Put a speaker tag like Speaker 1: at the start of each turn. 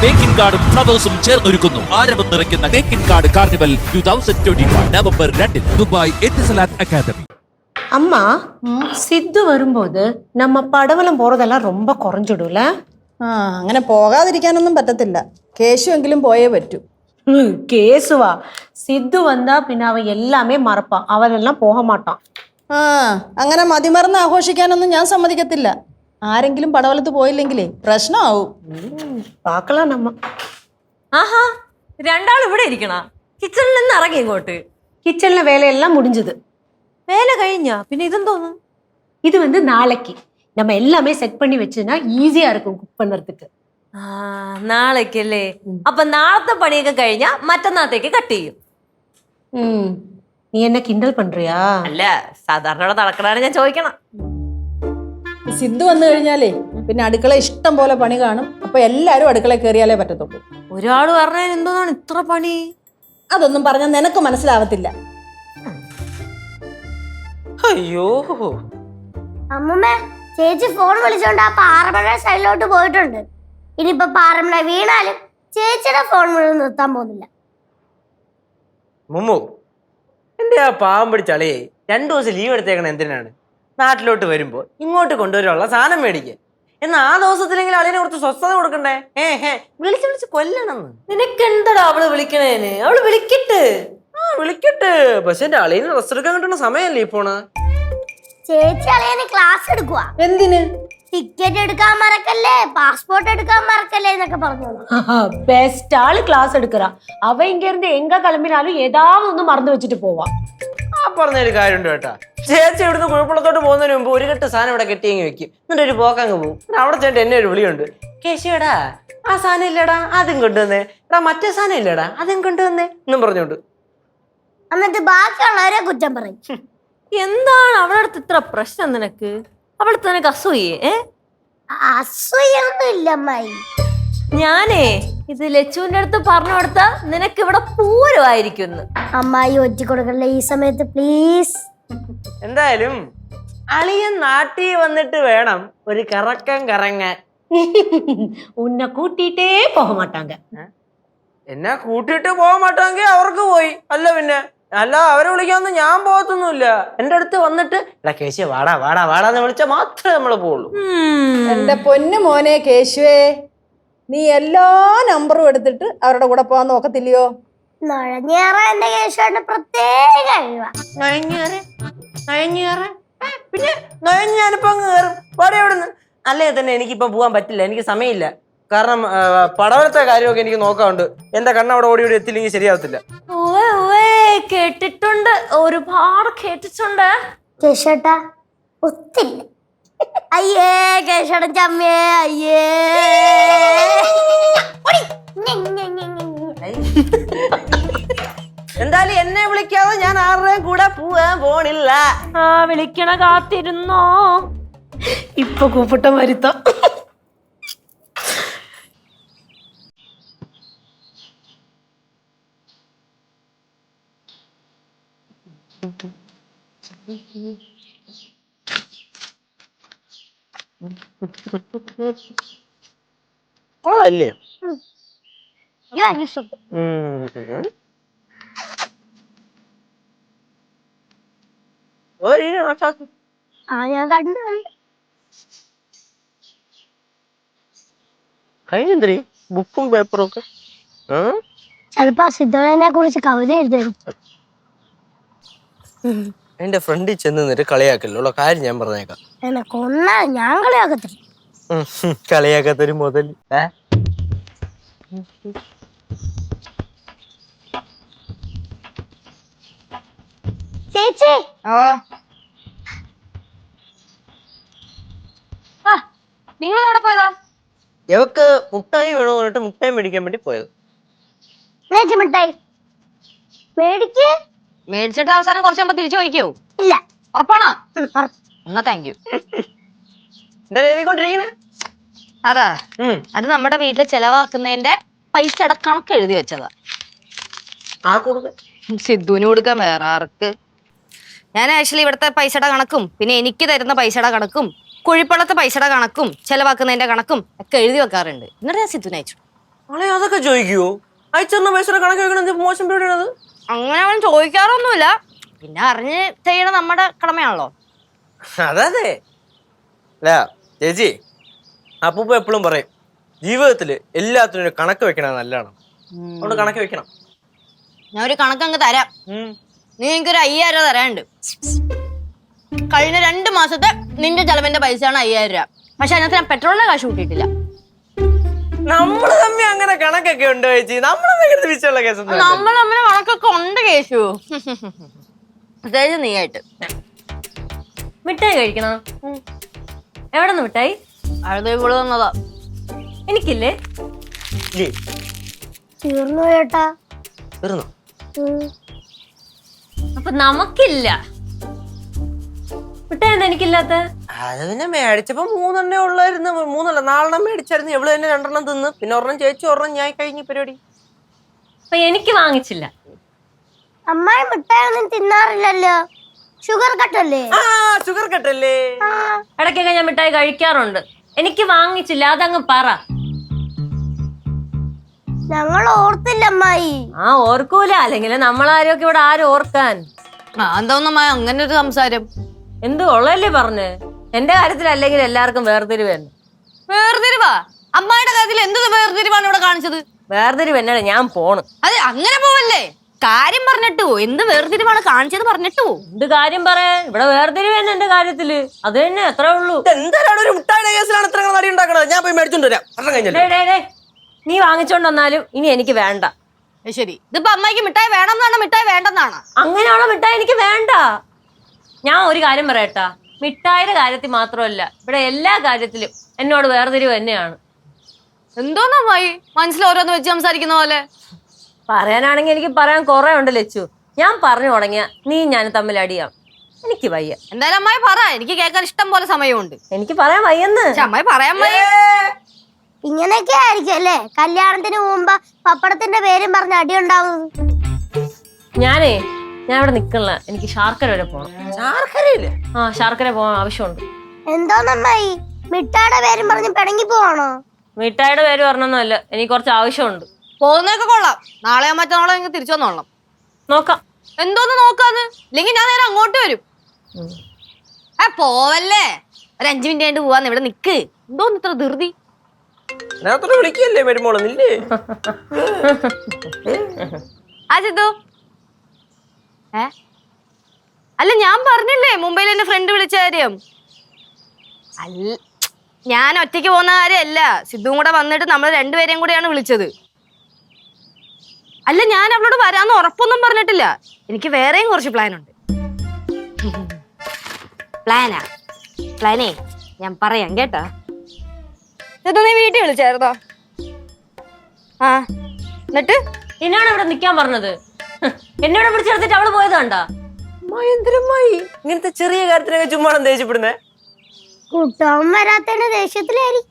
Speaker 1: തേക്കിൻ കാർഡും ഫ്ലവേഴ്സും ചേർന്നൊരുക്കുന്നു ആരവം നിറയ്ക്കുന്ന തേക്കിൻ card carnival two thousand twenty November രണ്ടിന് ദുബായ് എത്തിസലാത്ത് അക്കാദമി
Speaker 2: அம்மா சித்து வரும்போது நம்ம படவலம் போறதெல்லாம் ரொம்ப குறைஞ்சிடும்ல
Speaker 3: ആ അങ്ങനെ പോകാതിരിക്കാനൊന്നും പറ്റത്തില്ല കേശുവെങ്കിലും പോയേ പറ്റൂ
Speaker 2: ம், கேசுவா சித்து வந்தா பின்ன அவன் எல்லாமே மறப்பான் அவன் எல்லாம் போக மாட்டான்
Speaker 3: ആ അങ്ങനെ മതിമറന്ന് ആഘോഷിക്കാനൊന്നും ഞാൻ സമ്മതിക്കത്തില്ല ആരെങ്കിലും പടവലത്ത് പോയില്ലെങ്കിലേ പ്രശ്നമാവും
Speaker 2: ம், பார்க்கலாம் நம்ம
Speaker 4: ആഹാ രണ്ടാൾ ഇവിടെ ഇരിക്കണ കിച്ചണിൽ നിന്ന് ഇറങ്ങി ഇങ്ങോട്ട്
Speaker 2: கிச்சன்ல வேலையெல்லாம் முடிஞ்சது
Speaker 4: വേല കഴിഞ്ഞ പിന്നെ ഇതെന്തോന്നു
Speaker 2: இது வந்து நாளைக்கு நம்ம எல்லாமே செட் பண்ணி வச்சுன்னா ஈஸியா இருக்கும் குக் பண்ணுறதுக்கு
Speaker 4: ആ നാളേക്കല്ലേ അപ്പൊ നാളത്തെ പണിയൊക്കെ കഴിഞ്ഞാ മറ്റന്നാളത്തേക്ക് കട്ട് ചെയ്യും
Speaker 2: ம் நீ என்ன கிண்டல் பண்றியா
Speaker 4: അല്ല സാധാരണ ഇവിടെ നടക്കണാണ് ഞാൻ ചോദിക്കണം
Speaker 3: സിദ്ധു വന്നു കഴിഞ്ഞാലേ പിന്നെ അടുക്കള ഇഷ്ടം പോലെ പണി കാണും. അപ്പൊ എല്ലാരും അടുക്കള കയറിയാലേ പറ്റത്തുള്ളൂ.
Speaker 4: ഒരാൾ പറഞ്ഞാൽ എന്തോന്നാണ് ഇത്ര പണി?
Speaker 3: അതൊന്നും പറഞ്ഞാൽ നിനക്ക് മനസ്സിലാവത്തില്ല.
Speaker 5: അയ്യോ.
Speaker 6: അമ്മമ്മേ ചേച്ചി ഫോൺ വിളിച്ചോണ്ട് ആ പാറമഴ സൈഡിലോട്ട് പോയിട്ടുണ്ട്. ഇനിയിപ്പൊ പാറമഴ വീണാലും ചേച്ചിയുടെ ഫോൺ മുഴുവൻ നിർത്താൻ പോകുന്നില്ല.
Speaker 5: മുമ്മു എന്റെ ആ പാവം പിടിച്ച അളിയെ? രണ്ടു ദിവസം ലീവ് എടുത്തേക്കണ എന്തിനാണ്? നാട്ടിലോട്ട് വരുമ്പോൾ ഇങ്ങോട്ട് കൊണ്ടുവരാനുള്ള സാധനം മേടിക്കുക എന്ന ആ ദിവസത്തിലെങ്കിലും അളിയനെ കുറച്ച് സ്വസ്ഥത കൊടുക്കണ്ടേ? ഏ ഹേ. വിളിച്ച് വിളിച്ച്
Speaker 4: കൊല്ലണം നിനക്കെന്താടാ അവൾ വിളിക്കണേന്? അവൾ വിളിക്കട്ട്.
Speaker 5: ആ വിളിക്കട്ട്. പക്ഷെ എന്റെ അളിയനെ റെസ്റ്റ് എടുക്കാൻ കിട്ടുന്ന സമയമല്ലേ ഇപ്പോണ്
Speaker 6: ചേച്ചി അളിയനെ ക്ലാസ് എടുക്കുക
Speaker 3: എന്തിന്?
Speaker 6: ടിക്കറ്റ് എടുക്കാൻ മറക്കല്ലേ? പാസ്പോർട്ട് എടുക്കാൻ മറക്കല്ലേ എന്നൊക്കെ
Speaker 2: പറഞ്ഞു ബെസ്റ്റ് ആൾ ക്ലാസ് എടുക്കറ. അവ ഇങ്ങനെ എങ്ക കിളമ്പിനാലും ഒന്നും മറന്നു വെച്ചിട്ട് പോവാ.
Speaker 5: ആ പറഞ്ഞൊരു കാര്യമുണ്ട് കേട്ടാ. ചേച്ചി ഇവിടുന്ന് കുഴപ്പമുള്ളത്തോട്ട് പോകുന്നതിന് മുമ്പ് ഒരു കെട്ട് സാധനം ഇവിടെ കെട്ടിയെങ്കിൽ വെക്കും. എന്നിട്ട് ഒരു പോക്കങ്ങ് പോകും. അവിടെ ചേട്ടൻ എന്നെ ഒരു വിളിയുണ്ട്. കേശിയടാ ആ സാധനം ഇല്ലടാ അതും കൊണ്ടുവന്നേ. എടാ മറ്റേ സാധനം ഇല്ലടാ അതും കൊണ്ടുവന്നേ. എന്നും പറഞ്ഞോണ്ട്
Speaker 6: എന്നിട്ട് ബാക്കിയുള്ളവരെ കുറ്റം പറയും.
Speaker 4: എന്താണ് അവളുടെ അടുത്ത് ഇത്ര പ്രശ്നം നിനക്ക്? അവളടുത്ത് നിനക്ക് അസൂയേ ഏ?
Speaker 6: അസൂയൊന്നും
Speaker 4: ഞാനേ ഇത് ലച്ചുവിന്റെ അടുത്ത് പറഞ്ഞു കൊടുത്താ നിനക്ക് ഇവിടെ പൂരമായിരിക്കും
Speaker 6: അമ്മായി ഒറ്റ കൊടുക്കല്ലേ ഈ സമയത്ത് പ്ലീസ്
Speaker 5: എന്തായാലും അളിയൻ നാട്ടിൽ വന്നിട്ട് വേണം ഒരു കറക്കം കറങ്ങാൻ
Speaker 2: உன்னை கூட்டிட்டே போக மாட்டாங்க
Speaker 5: എന്നെ കൂട്ടിയിട്ട് പോകാൻ മാട്ടെങ്കിൽ അവർക്ക് പോയി അല്ല പിന്നെ അല്ല അവരെ വിളിക്കാന്ന് ഞാൻ പോകത്തൊന്നുമില്ല എന്റെ അടുത്ത് വന്നിട്ട് എടാ കേശിയ വാടാ വാടാ വാടാന്ന് വിളിച്ചാൽ മാത്രമേ നമ്മൾ പോവുള്ളൂ
Speaker 3: എന്റെ പൊന്നു മോനെ കേശുവേ നീ എല്ലാ നമ്പറും എടുത്തിട്ട് അവരുടെ കൂടെ പോകാൻ നോക്കത്തില്ലയോ
Speaker 6: നുഴഞ്ഞേറാൻ എന്റെ കേശവന്റെ പ്രത്യേക കഴിവാ
Speaker 5: നയഞ്ഞേറെ നയഞ്ഞേറെ പിന്നെ നയഞ്ഞ് ഞാനിപ്പോ അങ്ങ് കയറും പാടെ എവിടുന്ന് അല്ലേ തന്നെ എനിക്കിപ്പോ പോകാൻ പറ്റില്ല. എനിക്ക് സമയമില്ല. കാരണം പടവലത്തെ കാര്യമൊക്കെ എനിക്ക് നോക്കാറുണ്ട് എന്റെ കണ്ണവിടെ ഓടി ഓടി എത്തില്ലെങ്കിൽ ശരിയാവത്തില്ല.
Speaker 4: കേട്ടിട്ടുണ്ട്. ഒരുപാട് കേട്ടിട്ടുണ്ട്.
Speaker 6: കേശവട്ടാ ഒത്തില്ല. അയ്യേ കേശടൻ ചമ്മേ അയ്യേ.
Speaker 5: വിളിക്കാതെ ഞാൻ ആരുടെയും കൂടെ പോവാൻ പോണില്ല.
Speaker 4: ആ വിളിക്കണ കാത്തിരുന്നോ?
Speaker 2: ഇപ്പൊ കൂപ്പിട്ട മരുത്ത.
Speaker 5: കൊള്ളല്ലേ
Speaker 6: അയ്യോ, സുഖം. ആ ഞാൻ കണ്ടു
Speaker 5: കഴിഞ്ഞെന്തരി ബുക്കും പേപ്പറും ഒക്കെ.
Speaker 6: ചിലപ്പോ സിദ്ധോളനെ കുറിച്ച് കവിത എഴുതരും
Speaker 5: എന്റെ ഫ്രണ്ടിൽ ചെന്ന് നിന്നിട്ട് കളിയാക്കല്ലോ? കാര്യം ഞാൻ പറഞ്ഞേക്കാം.
Speaker 6: എന്നെ കൊന്നാ ഞാൻ കളിയാക്കത്തില്ല.
Speaker 5: കളിയാക്കാത്തൊരു മുതൽ ഏ?
Speaker 6: ചേച്ചി.
Speaker 7: നിങ്ങൾ അവിടെ പോയതാ?
Speaker 5: എവക്ക് മുട്ടായി വേണോ പറഞ്ഞിട്ട് മുട്ടായി മേടിക്കാൻ വേണ്ടി പോയത്.
Speaker 6: ചേച്ചി മുട്ടായി. മേടിക്ക്.
Speaker 7: മേടിച്ചിട്ട് അവസാനം കുറച്ച് തിരിച്ചു ചോദിക്കോ.
Speaker 6: ഇല്ല.
Speaker 7: ഉറപ്പാണോ. എന്നാ താങ്ക് യു
Speaker 5: എന്താ എഴുതിക്കൊണ്ടിരിക്കണേ
Speaker 7: അതാ
Speaker 5: ഉം.
Speaker 7: അത് നമ്മുടെ വീട്ടിൽ ചെലവാക്കുന്നതിന്റെ പൈസ അടക്കണൊക്കെ എഴുതി വെച്ചതാ.
Speaker 5: ആ കൊടുക്ക?
Speaker 7: സിദ്ധുവിന് കൊടുക്കാൻ വേറെ ആർക്ക്? ഞാൻ ആക്ച്വലി ഇവിടുത്തെ പൈസയുടെ കണക്കും പിന്നെ എനിക്ക് തരുന്ന പൈസയുടെ കണക്കും കുഴിപ്പള്ളത്തെ പൈസയുടെ കണക്കും ചെലവാക്കുന്നതിന്റെ കണക്കും ഒക്കെ എഴുതി വെക്കാറുണ്ട്. എന്നിട്ട് ഞാൻ സിദ്ധുവിനെ അയച്ചു.
Speaker 5: ആളെ അതൊക്കെ ചോദിക്കുവോ? അയച്ചു പൈസയുടെ കണക്ക് വെക്കണത് മോശം പേടിയാണത്?
Speaker 7: അങ്ങനെ അവൻ ചോദിക്കാറൊന്നുമില്ല. പിന്നെ അറിഞ്ഞ് ചെയ്യണ നമ്മുടെ കടമയാണല്ലോ.
Speaker 5: അതെ അല്ല ചേച്ചി അപ്പൂപ്പ എപ്പോഴും പറയും ജീവിതത്തിൽ എല്ലാത്തിനും ഒരു കണക്ക് വെക്കണത് നല്ലതാണ്. അതുകൊണ്ട് കണക്ക് വെക്കണം.
Speaker 7: ഞാൻ ഒരു കണക്ക് അങ്ങ്
Speaker 5: തരാം.
Speaker 7: നീ എനിക്കൊരു അയ്യായിരം രൂപ തരാനുണ്ട്. കഴിഞ്ഞ രണ്ട് മാസത്തെ നിന്റെ ചെലവിന്റെ പൈസയാണ് അയ്യായിരം രൂപ. പക്ഷെ അതിനകത്ത് ഞാൻ പെട്രോളിന്റെ കാശ് കൂട്ടിയിട്ടില്ല.
Speaker 5: നമ്മൾ തമ്മിൽ അങ്ങനെ കണക്കൊക്കെ ഉണ്ട് ചേച്ചി. നമ്മളെ ഭയങ്കര വിഷയമുള്ള കേസ്
Speaker 7: നമ്മൾ തമ്മിൽ കണക്കൊക്കെ ഉണ്ട് കേശു. പ്രത്യേകിച്ച് നീയായിട്ട്.
Speaker 4: മിഠായി കഴിക്കണോ? എവിടെ നിന്ന് മിഠായി?
Speaker 7: അടുത്ത ഇവിടെ വന്നതാ
Speaker 4: എനിക്കില്ലേ?
Speaker 6: തീർന്നു ചേട്ടാ.
Speaker 5: തീർന്നു?
Speaker 4: നമുക്കില്ല. എന്താ എനിക്കില്ലാത്ത?
Speaker 5: അത് പിന്നെ മേടിച്ചപ്പോ മൂന്നെണ്ണേ ഉള്ളായിരുന്നു. മൂന്നല്ല നാലെണ്ണം മേടിച്ചായിരുന്നു. എവിടെ തന്നെ രണ്ടെണ്ണം തിന്ന്. പിന്നെ ഒരെണ്ണം ചേച്ചി ഒരെണ്ണം ഞാൻ കഴിഞ്ഞ പരിപാടി.
Speaker 4: അപ്പൊ എനിക്ക് വാങ്ങിച്ചില്ല.
Speaker 6: അമ്മായി മിഠായൊന്നും തിന്നാറില്ലല്ലോ? ഷുഗർ കട്ടല്ലേ
Speaker 5: ആ ഷുഗർ കട്ടല്ലേ
Speaker 4: ഇടയ്ക്കൊക്കെ ഞാൻ മിഠായി കഴിക്കാറുണ്ട്. എനിക്ക് വാങ്ങിച്ചില്ല. അതങ്ങ് പറ.
Speaker 6: ഞങ്ങൾ ഓർത്തില്ല അമ്മായി.
Speaker 4: ആ ഓർക്കൂല. അല്ലെങ്കിൽ നമ്മളാരൊക്കെ ഇവിടെ ആരും ഓർക്കാൻ?
Speaker 7: ആ എന്തോന്നമ്മ അങ്ങനെ ഒരു സംസാരം.
Speaker 4: എന്ത് ഉള്ളല്ലേ പറഞ്ഞ്? എന്റെ കാര്യത്തിൽ അല്ലെങ്കിൽ എല്ലാവർക്കും വേർതിരിവ് തന്നെ
Speaker 7: വേർതിരിവാ? അമ്മായിയുടെ കാര്യത്തിൽ എന്ത് വേർതിരിവാണ് ഇവിടെ കാണിച്ചത്?
Speaker 4: വേർതിരിവ് എന്നാണ് ഞാൻ പോണ്.
Speaker 7: അത് അങ്ങനെ പോവല്ലേ? കാര്യം പറഞ്ഞിട്ടോ എന്ത് വേർതിരിവാണ് കാണിച്ചത് പറഞ്ഞിട്ടോ
Speaker 4: എന്ത് കാര്യം പറയാ? ഇവിടെ വേർതിരിവ് തന്നെ എന്റെ കാര്യത്തിൽ. അത് തന്നെ അത്രേ ഉള്ളൂ.
Speaker 5: എന്തായാലും ഒരു മുട്ടായുടെ കേസിലാണ് ഇത്ര നടി ഉണ്ടാക്കണത്. ഞാൻ പോയി മേടിച്ചോണ്ട് വരാം. കഴിഞ്ഞല്ലേ.
Speaker 4: നീ വാങ്ങിച്ചോണ്ട് വന്നാലും ഇനി എനിക്ക് വേണ്ട.
Speaker 7: ശരി. ഇതിപ്പോ അമ്മയ്ക്ക് മിഠായി വേണമെന്നാണ്? മിഠായി വേണ്ടെന്നാണ്?
Speaker 4: അങ്ങനെയാണോ മിഠായി? എനിക്ക് വേണ്ട. ഞാൻ ഒരു കാര്യം പറയട്ടാ. മിഠായിയുടെ കാര്യത്തിൽ മാത്രമല്ല ഇവിടെ എല്ലാ കാര്യത്തിലും എന്നോട് വേർതിരിവ് തന്നെയാണ്.
Speaker 7: എന്തോന്നായി മനസ്സിൽ ഓരോന്ന് വെച്ച് സംസാരിക്കുന്ന പോലെ.
Speaker 4: പറയാനാണെങ്കിൽ എനിക്ക് പറയാൻ കുറെ ഉണ്ട് ലച്ചു. ഞാൻ പറഞ്ഞു തുടങ്ങിയ നീ ഞാൻ തമ്മിൽ അടിയാം. എനിക്ക് വയ്യ.
Speaker 7: എന്തായാലും അമ്മായി പറ. എനിക്ക് കേൾക്കാൻ ഇഷ്ടം പോലെ സമയമുണ്ട്.
Speaker 4: എനിക്ക് പറയാൻ വയ്യെന്ന്.
Speaker 7: അമ്മായി പറയാൻ അമ്മായി
Speaker 6: ഇങ്ങനെയൊക്കെ ആയിരിക്കും അല്ലേ? കല്യാണത്തിന് മുമ്പ് പപ്പടത്തിന്റെ പേരും പറഞ്ഞ് അടി ഉണ്ടാവുന്നത്.
Speaker 4: ഞാനേ ഞാൻ ഇവിടെ നിക്കണില്ല എനിക്ക് ശാർക്കര വരെ പോകണം
Speaker 5: ശാർക്കരയില്ലേ?
Speaker 4: ആ ശാർക്കര പോകാൻ ആവശ്യമുണ്ട്.
Speaker 6: എന്തോന്നമ്മായി മിഠായുടെ പേരും പറഞ്ഞ് പിണങ്ങി പോവാണോ?
Speaker 4: മിഠായിയുടെ പേര് പറഞ്ഞൊന്നുമല്ല. എനിക്ക് കുറച്ച് ആവശ്യമുണ്ട്.
Speaker 7: പോകുന്നതൊക്കെ കൊള്ളാം. നാളെ മറ്റന്നാളെ എനിക്ക് തിരിച്ചു വന്നോളാം
Speaker 4: നോക്കാം.
Speaker 7: എന്തോന്ന് നോക്കാന്ന് ഇല്ലെങ്കിൽ ഞാൻ നേരെ അങ്ങോട്ട് വരും. ആ പോവല്ലേ? ഒരു അഞ്ചു മിനിറ്റ് ആയിട്ട് പോവാന്ന് ഇവിടെ നിക്ക്. എന്തോന്ന് ഇത്ര ധൃതി?
Speaker 5: നേരത്തോടെ വിളിക്കല്ലേ വരുമ്പോളൊന്നില്ലേ
Speaker 7: ആ ചിത്തു ഏ? അല്ല ഞാൻ പറഞ്ഞില്ലേ മുംബൈയിൽ എന്റെ ഫ്രണ്ട് വിളിച്ച കാര്യം. അല്ല ഞാൻ ഒറ്റയ്ക്ക് പോകുന്ന കാര്യമല്ല. സിദ്ധുവും കൂടെ വന്നിട്ട് നമ്മൾ രണ്ടുപേരെയും കൂടെയാണ് വിളിച്ചത്. അല്ല ഞാൻ അവളോട് വരാന്ന് ഉറപ്പൊന്നും പറഞ്ഞിട്ടില്ല. എനിക്ക് വേറെയും കുറച്ച് പ്ലാൻ ഉണ്ട്. പ്ലാനാ പ്ലാനേ ഞാൻ പറയാം കേട്ടോ. സിദ്ധു നീ വീട്ടിൽ വിളിച്ചായിരുന്നോ? ആ എന്നിട്ട്?
Speaker 4: എന്നാണ് ഇവിടെ നിക്കാൻ പറഞ്ഞത്. എന്നോട് പിടിച്ചെടുത്തിട്ട് അവൾ പോയത് കണ്ടാ?
Speaker 5: എന്തിനമ്മായി ഇങ്ങനത്തെ ചെറിയ കാര്യത്തിനൊക്കെ ചുമ്മാ ദേഷ്യപ്പെടുന്നേ?
Speaker 6: കുട്ടവും വരാത്തതിന്റെ ദേഷ്യത്തിലായിരിക്കും.